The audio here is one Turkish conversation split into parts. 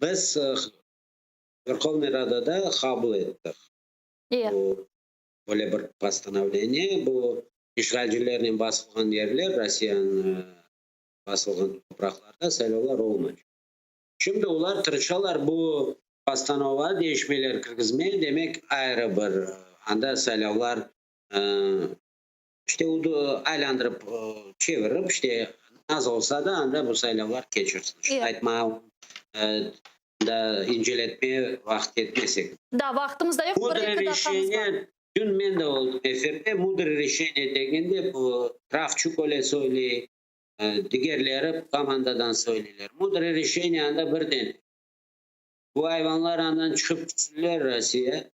біз верховный радада қабыл еттік иә более бір постановление бұл израильділерден басылған жерлер россияның басылған топырақтарда сайлаулар болмайды şimdi олар тырышалар бұл постанова дешмелер кіргізме демек айры бір анда сайлаулар işte айландырып чевіріп işte az olsa da anda bu saylovlar geçirsin. Şu Evet. aytma e, da inceletmeye vakit etmesek. Da vaktimiz da yok. Mudra Bir iki dakikamız var. решение, dün men de oldum efirde, mudra решение degende bu Kravçuk öyle söyle, e, diğerleri komandadan söylerler. Mudra решение anda birden. Bu hayvanlar andan çıkıp gitsinler Rusya.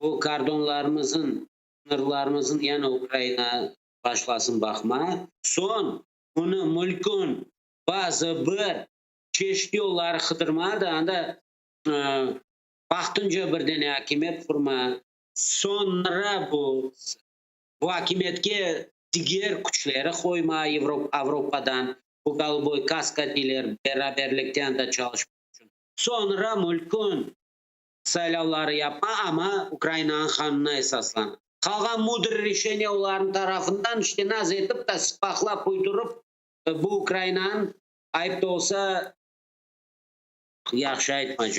Bu kardonlarımızın, sınırlarımızın yani Ukrayna başlasın bakma. Son, bunu mülkün bazı bir çeşitli yolları kıdırma da anda e, vaqtincha bir dena hakimiyet kurma. Sonra bu bu hakimiyetga diğer kuchları koyma Avrupa, Avrupadan bu Golboy kaskadiler beraberlikten de çalışmak için. Sonra mülkün saylovları yapma ama Ukrayna'nın kanuna esaslan. қалған мудр олардың тарапынан іштеназ етіп та сипақлап ұйдырып бұл украинаны айыпталса yaxshi айтпай